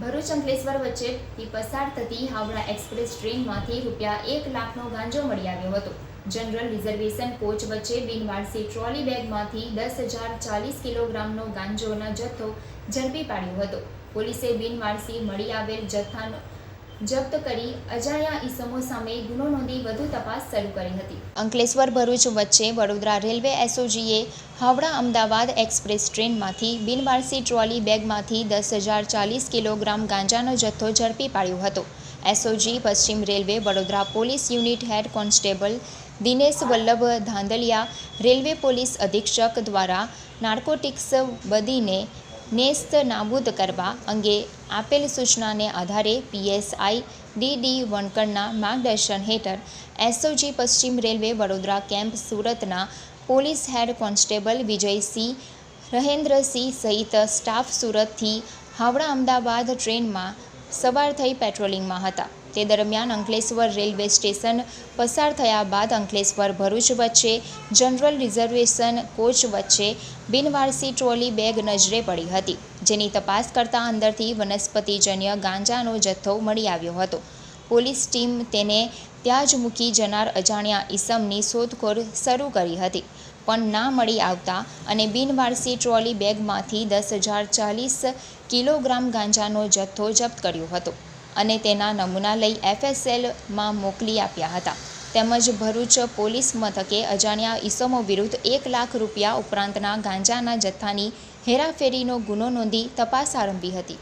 ભરૂચ અંકલેશ્વર વચ્ચેથી પસાર થતી હાવડા એક્સપ્રેસ ટ્રેનમાંથી રૂપિયા એક લાખનો ગાંજો મળી આવ્યો હતો. જનરલ રિઝર્વેશન કોચ વચ્ચે બિનવારસી ટ્રોલી બેગમાંથી દસ હજાર ચાલીસ કિલોગ્રામનો ગાંજોનો જથ્થો ઝડપી પાડ્યો હતો. પોલીસે બિનવારસી મળી આવેલ જથ્થાનો જપ્ત કરી અજાણ્યા ઈસમો સામે ગુનો નોંધી વધુ તપાસ શરૂ કરી હતી. અંકલેશ્વર ભરૂચ વચ્ચે વડોદરા રેલવે એસઓજીએ હાવડા અમદાવાદ એક્સપ્રેસ ટ્રેનમાંથી બિનવારસી ટ્રોલી બેગમાંથી દસ હજાર ચાલીસ કિલોગ્રામ ગાંજાનો જથ્થો ઝડપી પાડ્યો હતો. એસઓજી, પશ્ચિમ railway, Vadodara police unit head constable Dinesh Vallabh Dhandhaliya, railway police અધિક્ષક દ્વારા નાર્કોટિક્સ બદીને નેસ્ત નાબૂદ કરવા અંગે આપેલ સૂચનાને આધારે પીએસઆઈ ડી ડી વણકરના માર્ગદર્શન હેઠળ એસઓજી પશ્ચિમ રેલવે વડોદરા કેમ્પ સુરતના police head constable Vijaysinh Rahendrasinh સહિત સ્ટાફ સુરતથી હાવડા અમદાવાદ ટ્રેનમાં સવાર થઈ પેટ્રોલિંગમાં હતા. તે દરમિયાન અંકલેશ્વર રેલવે સ્ટેશન પસાર થયા બાદ અંકલેશ્વર ભરૂચ વચ્ચે જનરલ રિઝર્વેશન કોચ વચ્ચે બિનવારસી ટ્રોલી બેગ નજરે પડી હતી, જેની તપાસ કરતાં અંદરથી વનસ્પતિજન્ય ગાંજાનો જથ્થો મળી આવ્યો હતો. પોલીસ ટીમ તેને ત્યાં જ મૂકી જનાર અજાણ્યા ઈસમની શોધખોળ શરૂ કરી હતી. પણ ના મળી આવતા અને બિનવારસી ટ્રોલી બેગમાંથી દસ હજાર ચાલીસ કિલોગ્રામ ગાંજાનો જથ્થો જપ્ત કર્યો હતો અને તેના નમૂના લઈ એફએસએલમાં મોકલી આપ્યા હતા. તેમજ ભરૂચ પોલીસ મથકે અજાણ્યા ઈસમો વિરુદ્ધ એક લાખ રૂપિયા ઉપરાંતના ગાંજાના જથ્થાની હેરાફેરીનો ગુનો નોંધી તપાસ આરંભી હતી.